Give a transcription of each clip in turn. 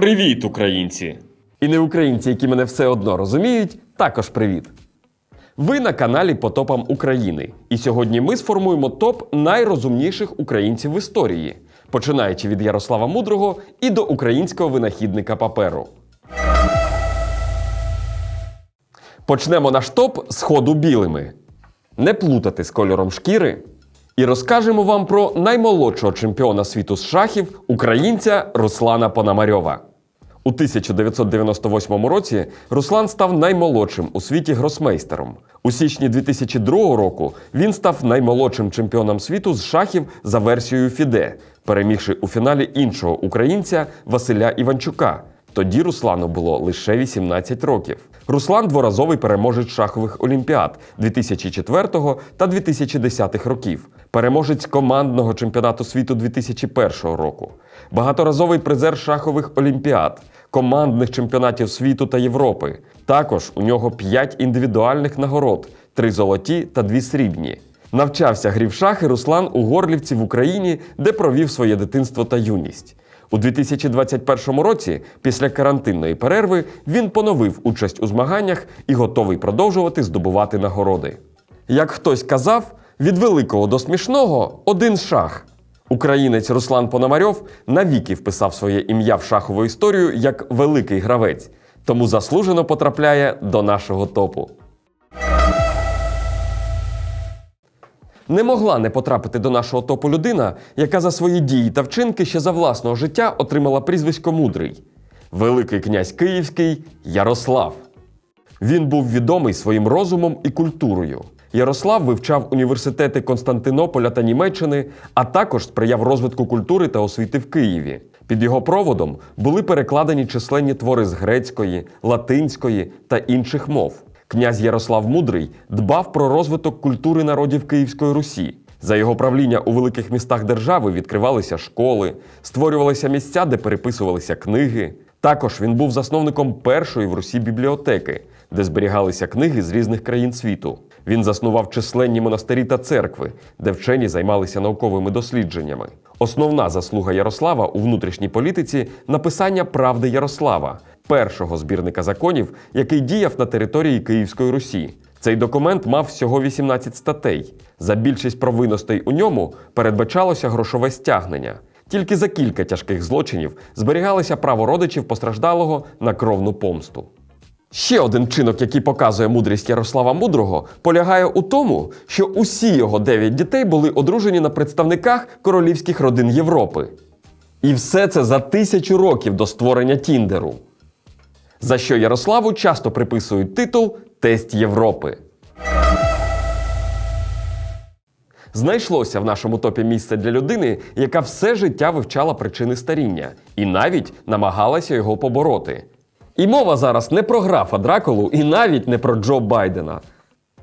Привіт, українці! І не українці, які мене все одно розуміють, також привіт. Ви на каналі по топам України. І сьогодні ми сформуємо топ найрозумніших українців в історії, починаючи від Ярослава Мудрого і до українського винахідника паперу. Почнемо наш топ з ходу білими. Не плутати з кольором шкіри. І розкажемо вам про наймолодшого чемпіона світу з шахів, українця Руслана Пономарьова. У 1998 році Руслан став наймолодшим у світі гросмейстером. У січні 2002 року він став наймолодшим чемпіоном світу з шахів за версією Фіде, перемігши у фіналі іншого українця Василя Іванчука. Тоді Руслану було лише 18 років. Руслан дворазовий переможець шахових олімпіад 2004 та 2010 років, переможець командного чемпіонату світу 2001 року, багаторазовий призер шахових олімпіад, командних чемпіонатів світу та Європи. Також у нього 5 індивідуальних нагород, 3 золоті та 2 срібні. Навчався грі в шахи Руслан у Горлівці в Україні, де провів своє дитинство та юність. У 2021 році, після карантинної перерви, він поновив участь у змаганнях і готовий продовжувати здобувати нагороди. Як хтось казав, від великого до смішного один шах. Українець Руслан Пономарьов навіки вписав своє ім'я в шахову історію як великий гравець, тому заслужено потрапляє до нашого топу. Не могла не потрапити до нашого топу людина, яка за свої дії та вчинки ще за власного життя отримала прізвисько Мудрий. Великий князь Київський Ярослав. Він був відомий своїм розумом і культурою. Ярослав вивчав університети Константинополя та Німеччини, а також сприяв розвитку культури та освіти в Києві. Під його проводом були перекладені численні твори з грецької, латинської та інших мов. Князь Ярослав Мудрий дбав про розвиток культури народів Київської Русі. За його правління у великих містах держави відкривалися школи, створювалися місця, де переписувалися книги. Також він був засновником першої в Русі бібліотеки, де зберігалися книги з різних країн світу. Він заснував численні монастирі та церкви, де вчені займалися науковими дослідженнями. Основна заслуга Ярослава у внутрішній політиці написання правди Ярослава, першого збірника законів, який діяв на території Київської Русі. Цей документ мав всього 18 статей. За більшість провинностей у ньому передбачалося грошове стягнення. Тільки за кілька тяжких злочинів зберігалося право родичів постраждалого на кровну помсту. Ще один чинок, який показує мудрість Ярослава Мудрого, полягає у тому, що усі його дев'ять дітей були одружені на представниках королівських родин Європи. І все це за тисячу років до створення Тіндеру. За що Ярославу часто приписують титул Тесть Європи. Знайшлося в нашому топі місце для людини, яка все життя вивчала причини старіння і навіть намагалася його побороти. І мова зараз не про графа Дракулу і навіть не про Джо Байдена.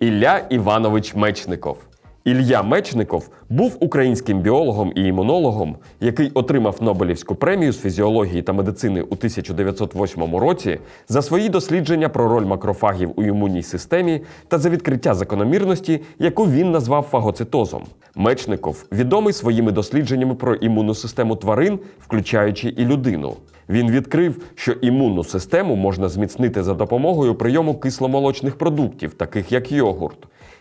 Ілля Іванович Мечников. Ілля Мечников був українським біологом і імунологом, який отримав Нобелівську премію з фізіології та медицини у 1908 році за свої дослідження про роль макрофагів у імунній системі та за відкриття закономірності, яку він назвав фагоцитозом. Мечников відомий своїми дослідженнями про імунну систему тварин, включаючи і людину. Він відкрив, що імунну систему можна зміцнити за допомогою прийому кисломолочних продуктів, таких як йогурт,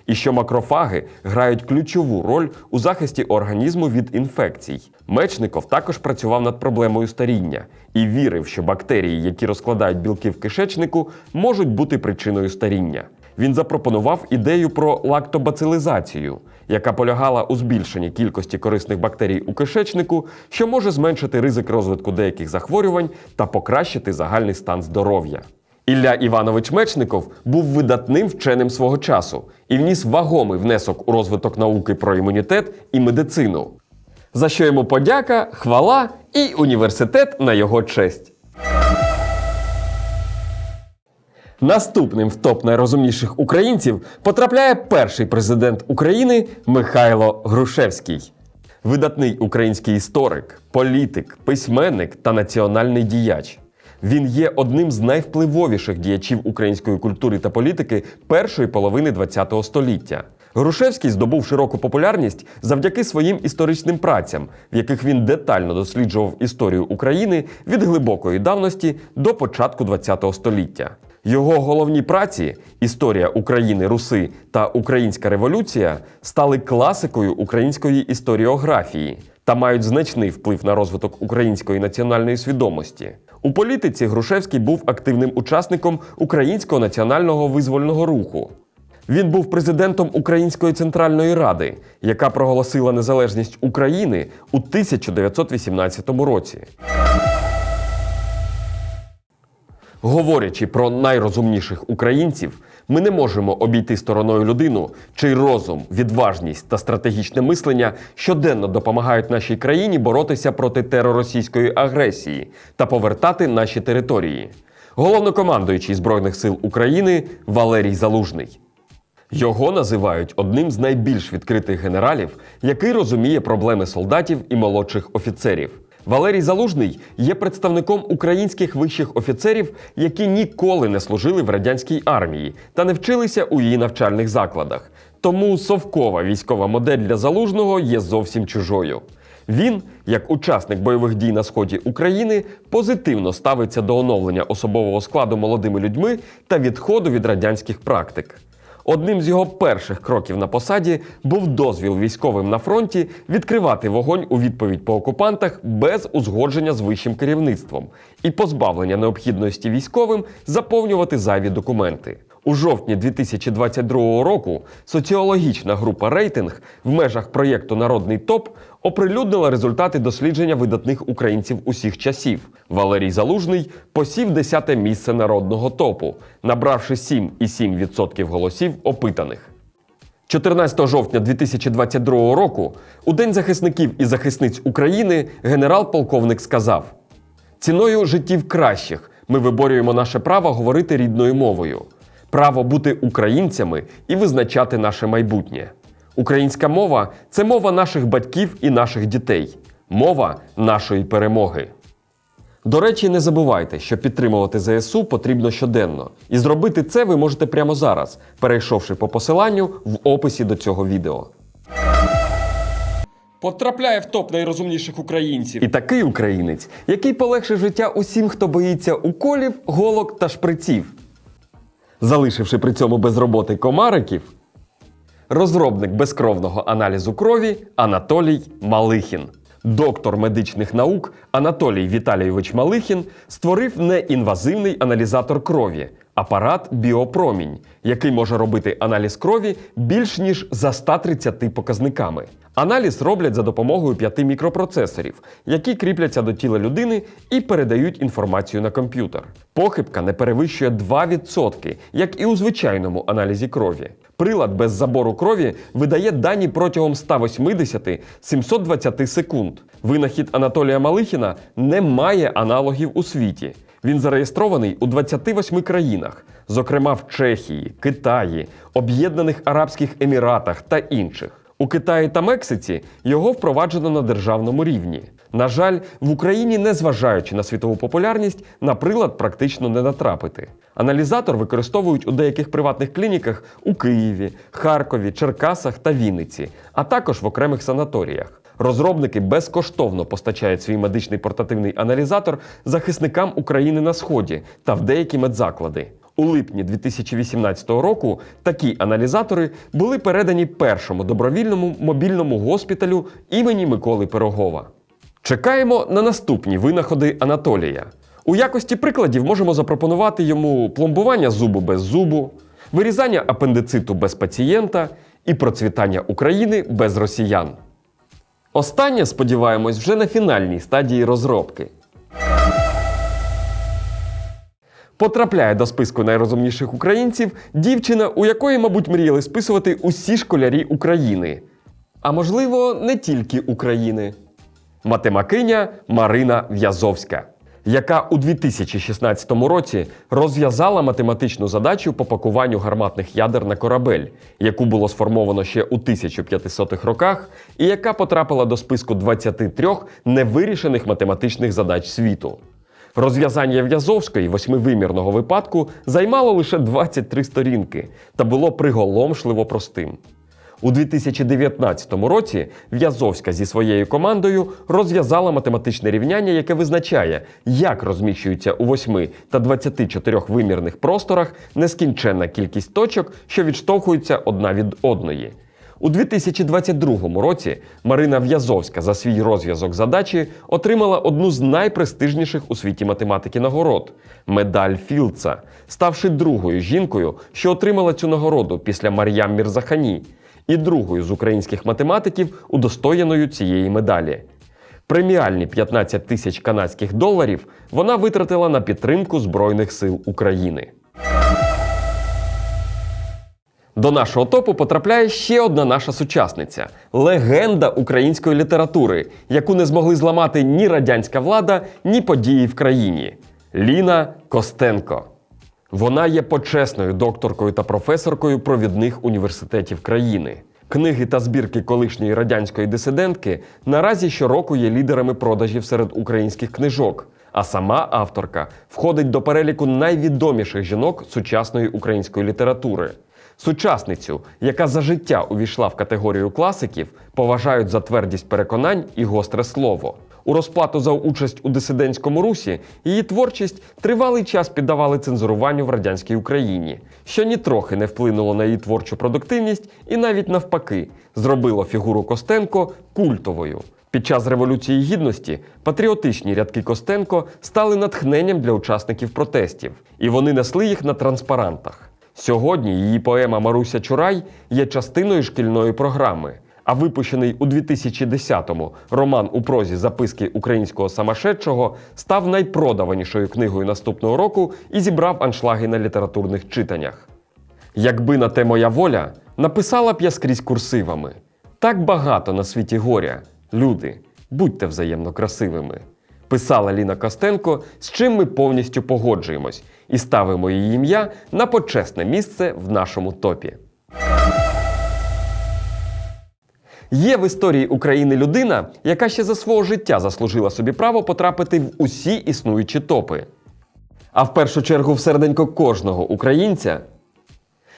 і що макрофаги грають ключову роль у захисті організму від інфекцій. Мечников також працював над проблемою старіння і вірив, що бактерії, які розкладають білки в кишечнику, можуть бути причиною старіння. Він запропонував ідею про лактобацилизацію, яка полягала у збільшенні кількості корисних бактерій у кишечнику, що може зменшити ризик розвитку деяких захворювань та покращити загальний стан здоров'я. Ілля Іванович Мечников був видатним вченим свого часу і вніс вагомий внесок у розвиток науки про імунітет і медицину. За що йому подяка, хвала і університет на його честь. Наступним в топ найрозумніших українців потрапляє перший президент України Михайло Грушевський. Видатний український історик, політик, письменник та національний діяч. Він є одним з найвпливовіших діячів української культури та політики першої половини ХХ століття. Грушевський здобув широку популярність завдяки своїм історичним працям, в яких він детально досліджував історію України від глибокої давності до початку ХХ століття. Його головні праці Історія України, Руси та Українська революція стали класикою української історіографії та мають значний вплив на розвиток української національної свідомості. У політиці Грушевський був активним учасником українського національного визвольного руху. Він був президентом Української центральної ради, яка проголосила незалежність України у 1918 році. Говорячи про найрозумніших українців, ми не можемо обійти стороною людину, чий розум, відважність та стратегічне мислення щоденно допомагають нашій країні боротися проти тероросійської агресії та повертати наші території. Головнокомандуючий Збройних сил України Валерій Залужний. Його називають одним з найбільш відкритих генералів, який розуміє проблеми солдатів і молодших офіцерів. Валерій Залужний є представником українських вищих офіцерів, які ніколи не служили в радянській армії та не вчилися у її навчальних закладах. Тому совкова військова модель для залужного є зовсім чужою. Він, як учасник бойових дій на сході України, позитивно ставиться до оновлення особового складу молодими людьми та відходу від радянських практик. Одним з його перших кроків на посаді був дозвіл військовим на фронті відкривати вогонь у відповідь по окупантах без узгодження з вищим керівництвом і позбавлення необхідності військовим заповнювати зайві документи. У жовтні 2022 року соціологічна група рейтинг в межах проєкту Народний топ оприлюднила результати дослідження видатних українців усіх часів. Валерій Залужний посів 10 місце народного топу, набравши 7,7% голосів опитаних. 14 жовтня 2022 року, у День захисників і захисниць України, генерал-полковник сказав: Ціною життів кращих ми виборюємо наше право говорити рідною мовою, право бути українцями і визначати наше майбутнє. Українська мова це мова наших батьків і наших дітей, мова нашої перемоги. До речі, не забувайте, що підтримувати ЗСУ потрібно щоденно. І зробити це ви можете прямо зараз, перейшовши по посиланню в описі до цього відео. Потрапляє в топ найрозумніших українців. І такий українець, який полегшив життя усім, хто боїться уколів, голок та шприців. Залишивши при цьому без роботи комариків, розробник безкровного аналізу крові Анатолій Малихін. Доктор медичних наук Анатолій Віталійович Малихін створив неінвазивний аналізатор крові апарат Біопромінь, який може робити аналіз крові більш ніж за 130 показниками. Аналіз роблять за допомогою п'яти мікропроцесорів, які кріпляться до тіла людини і передають інформацію на комп'ютер. Похибка не перевищує 2%, як і у звичайному аналізі крові. Прилад без забору крові видає дані протягом 180-720 секунд. Винахід Анатолія Малихіна не має аналогів у світі. Він зареєстрований у 28 країнах, зокрема в Чехії, Китаї, Об'єднаних Арабських Еміратах та інших. У Китаї та Мексиці його впроваджено на державному рівні. На жаль, в Україні, незважаючи на світову популярність, на прилад практично не натрапити. Аналізатор використовують у деяких приватних клініках у Києві, Харкові, Черкасах та Вінниці, а також в окремих санаторіях. Розробники безкоштовно постачають свій медичний портативний аналізатор захисникам України на сході та в деякі медзаклади. У липні 2018 року такі аналізатори були передані першому добровільному мобільному госпіталю імені Миколи Пирогова. Чекаємо на наступні винаходи Анатолія. У якості прикладів можемо запропонувати йому пломбування зубу без зубу, вирізання апендициту без пацієнта і процвітання України без росіян. Останнє, сподіваємось, вже на фінальній стадії розробки. Потрапляє до списку найрозумніших українців дівчина, у якої, мабуть, мріяли списувати усі школярі України. А можливо, не тільки України. Матемакиня Марина В'язовська, яка у 2016 році розв'язала математичну задачу по пакуванню гарматних ядер на корабель, яку було сформовано ще у 1500-х роках, і яка потрапила до списку 23 невирішених математичних задач світу. Розв'язання В'язовської восьмивимірного випадку займало лише 23 сторінки та було приголомшливо простим. У 2019 році В'язовська зі своєю командою розв'язала математичне рівняння, яке визначає, як розміщується у 8 та 24 вимірних просторах нескінченна кількість точок, що відштовхуються одна від одної. У 2022 році Марина В'язовська за свій розв'язок задачі отримала одну з найпрестижніших у світі математики нагород медаль Філдса, ставши другою жінкою, що отримала цю нагороду після Мар'ям Мірзахані, і другою з українських математиків, удостоєною цієї медалі. Преміальні 15 тисяч канадських доларів вона витратила на підтримку Збройних сил України. До нашого топу потрапляє ще одна наша сучасниця легенда української літератури, яку не змогли зламати ні радянська влада, ні події в країні. Ліна Костенко. Вона є почесною докторкою та професоркою провідних університетів країни. Книги та збірки колишньої радянської дисидентки наразі щороку є лідерами продажів серед українських книжок. А сама авторка входить до переліку найвідоміших жінок сучасної української літератури. Сучасницю, яка за життя увійшла в категорію класиків, поважають за твердість переконань і гостре слово. У розплату за участь у дисидентському русі її творчість тривалий час піддавали цензуруванню в радянській Україні, що нітрохи не вплинуло на її творчу продуктивність і навіть навпаки зробило фігуру Костенко культовою. Під час Революції Гідності патріотичні рядки Костенко стали натхненням для учасників протестів, і вони несли їх на транспарантах. Сьогодні її поема Маруся Чурай є частиною шкільної програми. А випущений у 2010-му роман у прозі Записки українського самошедшого став найпродаванішою книгою наступного року і зібрав аншлаги на літературних читаннях. Якби на те моя воля, написала б я скрізь курсивами. Так багато на світі горя. Люди, будьте взаємно красивими. Писала Ліна Костенко, з чим ми повністю погоджуємось, і ставимо її ім'я на почесне місце в нашому топі. Є в історії України людина, яка ще за свого життя заслужила собі право потрапити в усі існуючі топи. А в першу чергу в серденько кожного українця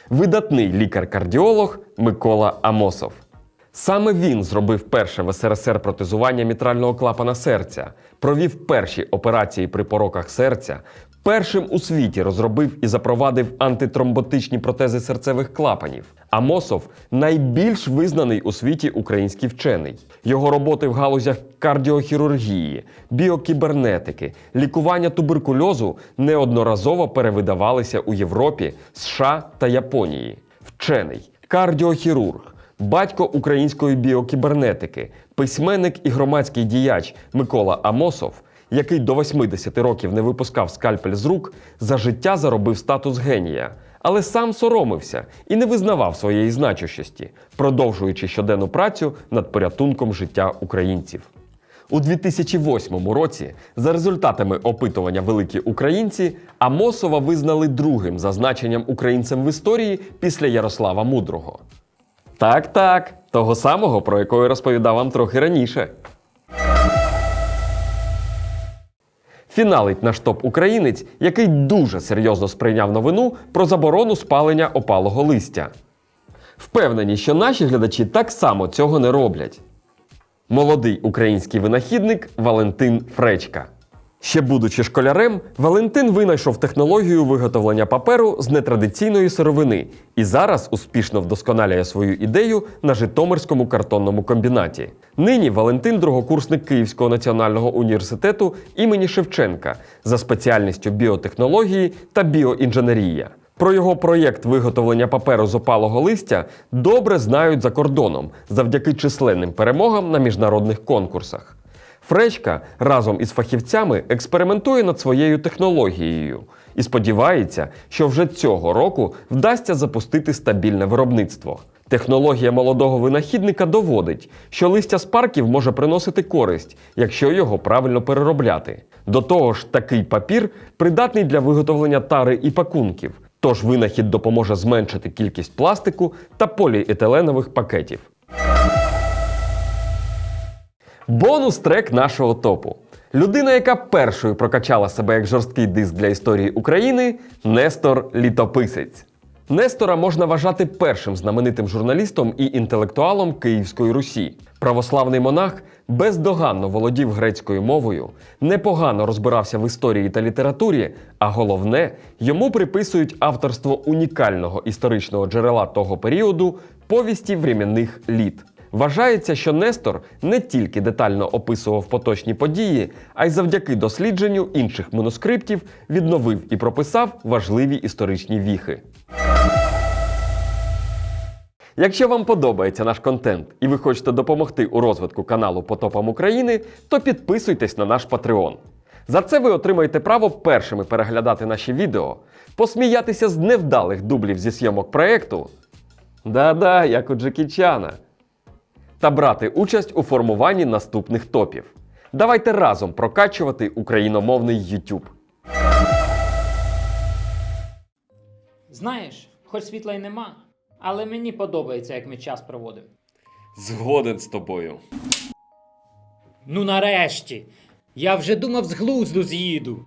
видатний лікар-кардіолог Микола Амосов. Саме він зробив перше в СРСР протезування мітрального клапана серця, провів перші операції при пороках серця, першим у світі розробив і запровадив антитромботичні протези серцевих клапанів. Амосов найбільш визнаний у світі український вчений. Його роботи в галузях кардіохірургії, біокібернетики, лікування туберкульозу неодноразово перевидавалися у Європі, США та Японії. Вчений, кардіохірург, батько української біокібернетики, письменник і громадський діяч Микола Амосов, який до 80 років не випускав скальпель з рук, за життя заробив статус генія, але сам соромився і не визнавав своєї значущості, продовжуючи щоденну працю над порятунком життя українців. У 2008 році, за результатами опитування Великі українці, Амосова визнали другим за значенням українцем в історії після Ярослава Мудрого. Так, так, того самого, про якого розповідав вам трохи раніше. Фіналить наш топ українець, який дуже серйозно сприйняв новину про заборону спалення опалого листя. Впевнені, що наші глядачі так само цього не роблять. Молодий український винахідник Валентин Фречка. Ще будучи школярем, Валентин винайшов технологію виготовлення паперу з нетрадиційної сировини і зараз успішно вдосконалює свою ідею на Житомирському картонному комбінаті. Нині Валентин другокурсник Київського національного університету імені Шевченка за спеціальністю біотехнології та біоінженерія. Про його проєкт виготовлення паперу з опалого листя добре знають за кордоном завдяки численним перемогам на міжнародних конкурсах. Фречка разом із фахівцями експериментує над своєю технологією і сподівається, що вже цього року вдасться запустити стабільне виробництво. Технологія молодого винахідника доводить, що листя з парків може приносити користь, якщо його правильно переробляти. До того ж, такий папір придатний для виготовлення тари і пакунків, тож винахід допоможе зменшити кількість пластику та поліетиленових пакетів. Бонус трек нашого топу. Людина, яка першою прокачала себе як жорсткий диск для історії України Нестор Літописець. Нестора можна вважати першим знаменитим журналістом і інтелектуалом Київської Русі. Православний монах бездоганно володів грецькою мовою, непогано розбирався в історії та літературі, а головне, йому приписують авторство унікального історичного джерела того періоду повісті временних літ. Вважається, що Нестор не тільки детально описував поточні події, а й завдяки дослідженню інших манускриптів відновив і прописав важливі історичні віхи. Якщо вам подобається наш контент і ви хочете допомогти у розвитку каналу Потопам України, то підписуйтесь на наш Patreon. За це ви отримаєте право першими переглядати наші відео, посміятися з невдалих дублів зі зйомок проєкту. Да-да, як у Джекі Чана. Та брати участь у формуванні наступних топів. Давайте разом прокачувати україномовний YouTube. Знаєш, хоч світла й нема, але мені подобається, як ми час проводимо. Згоден з тобою. Ну нарешті! Я вже думав з глузду з'їду.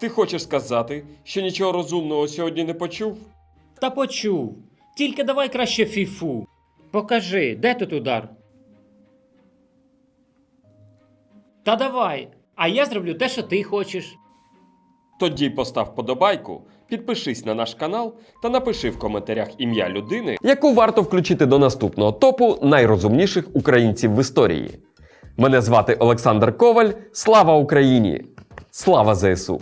Ти хочеш сказати, що нічого розумного сьогодні не почув? Та почув. Тільки давай краще фіфу. Покажи, де тут удар? Та давай, а я зроблю те, що ти хочеш. Тоді постав подобайку, підпишись на наш канал та напиши в коментарях ім'я людини, яку варто включити до наступного топу найрозумніших українців в історії. Мене звати Олександр Коваль. Слава Україні! Слава ЗСУ!